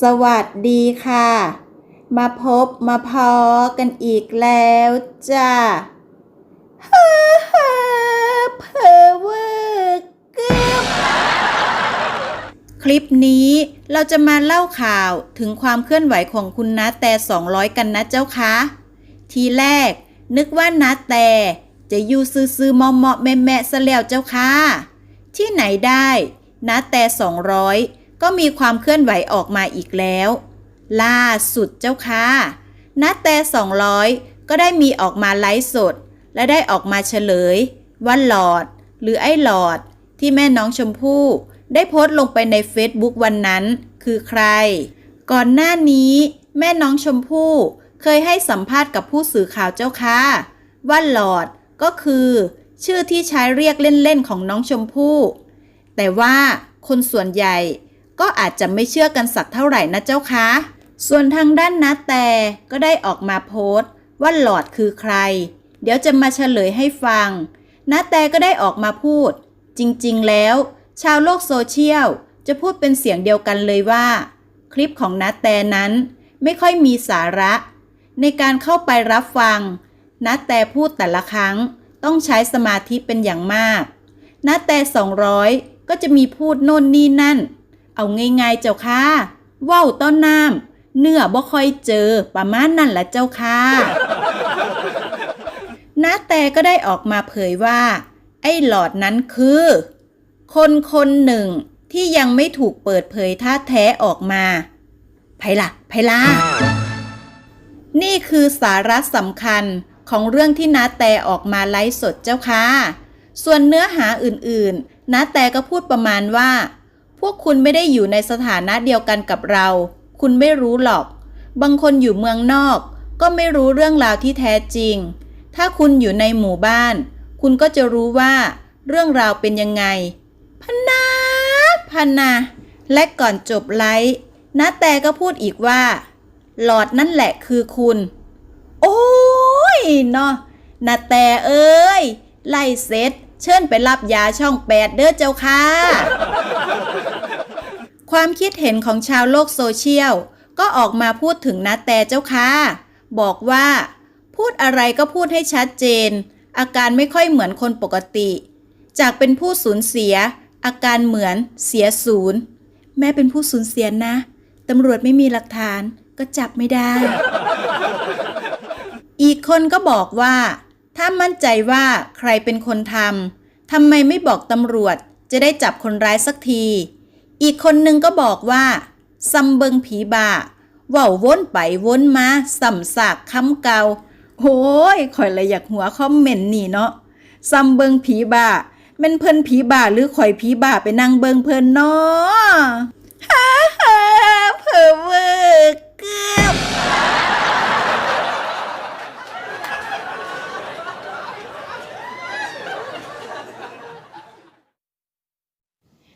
สวัสดีค่ะ มาพบมาพอกันอีกแล้วจ้าฮ่าฮ่าเพอเวอร์กึบคลิปนี้เราจะมาเล่าข่าวถึงความเคลื่อนไหวของคุณนัทแต่ 200 กันนะเจ้าคะทีแรกนึกว่านัทแต่จะอยู่ซื้อๆมอมๆแม่แม่ๆซะแล้วเจ้าค่ะ ที่ไหนได้นัทแต่ 200 ก็มีความเคลื่อนไหวออกมาอีกแล้ว ล่าสุดเจ้าค่ะนัทแต่200 ก็ได้มีออกมาไลฟ์สด และได้ออกมาเฉลย ว่าหลอด หรือไอ้หลอด ที่แม่น้องชมพู่ได้โพสต์ลงไปใน Facebook วันนั้น คือใคร ก่อนหน้านี้แม่น้องชมพู่เคยให้สัมภาษณ์กับผู้สื่อข่าวเจ้าค่ะว่าหลอดก็คือ ชื่อที่ใช้เรียกเล่นๆของน้องชมพู่ แต่ว่าคนส่วนใหญ่ ก็อาจจะไม่เชื่อกันสักเท่าไหร่นะเจ้าคะ ส่วนทางด้านนัดแต่ก็ได้ออกมาโพสต์ ว่าหลอดคือใคร เดี๋ยวจะมาเฉลยให้ฟังนัดแต่ก็ได้ออกมาพูด จริงๆแล้ว ชาวโลกโซเชียลจะพูดเป็นเสียงเดียวกันเลยว่า คลิปของนัดแต่นั้นไม่ค่อยมีสาระ ในการเข้าไปรับฟังนัดแต่พูดแต่ละครั้งต้องใช้สมาธิเป็นอย่างมากนัดแต่200 ก็จะมีพูดโน่นนี่นั่น เอาง่ายๆเจ้าค่ะว่าวต้นน้ำเนื้อบ่ค่อยเจอประมาณนั่นแหละเจ้าค่ะนาแต่ก็ได้ออกมาเผยว่า ไอ้หลอดนั้นคือ คนคนหนึ่งที่ยังไม่ถูกเปิดเผยท่าแท้ออกมาไพล่ะไพล่ะนี่คือสาระสำคัญของเรื่องที่นาแต่ออกมาไลฟ์สดเจ้าค่ะ ส่วนเนื้อหาอื่นๆนาแต่ก็พูดประมาณว่า พวกคุณไม่ได้อยู่ในสถานะเดียวกันกับเรา คุณไม่รู้หรอก บางคนอยู่เมืองนอก ก็ไม่รู้เรื่องราวที่แท้จริง ถ้าคุณอยู่ในหมู่บ้าน คุณก็จะรู้ว่า เรื่องราวเป็นยังไง พนนาพนนาและก่อนจบไลฟ์นาแต่ก็พูดอีกว่า หลอดนั่นแหละคือคุณ โอ้ยเนาะนาแต่เอ้ย ไล่เสร็จเชิญไปรับยาช่องแปดเด้อเจ้าค่ะ ความคิดเห็นของชาวโลกโซเชียล ก็ออกมาพูดถึงนาแต่เจ้าค่ะ บอกว่า พูดอะไรก็พูดให้ชัดเจน อาการไม่ค่อยเหมือนคนปกติ จากเป็นผู้สูญเสีย อาการเหมือนเสียศูนย์ แม่เป็นผู้สูญเสียนะ ตำรวจไม่มีหลักฐานก็จับไม่ได้ อีกคนก็บอกว่า ถ้ามั่นใจว่าใครเป็นคนทำทำไมไม่บอกตำรวจจะได้จับคนร้ายสักที อีกคนนึงก็บอกว่าซำเบิงผีบาเว่าวนไปวนมาสัมสากคำเกาโอ้ยข่อยเลยอยากหัวคอมเมนต์นี่เนาะซำเบิงผีบาแม่นเพิ่นผีบาหรือข่อยผีบาไปนั่งเบิงเพิ่นเนาะฮ่าฮ่าเพอเวอร์กอบ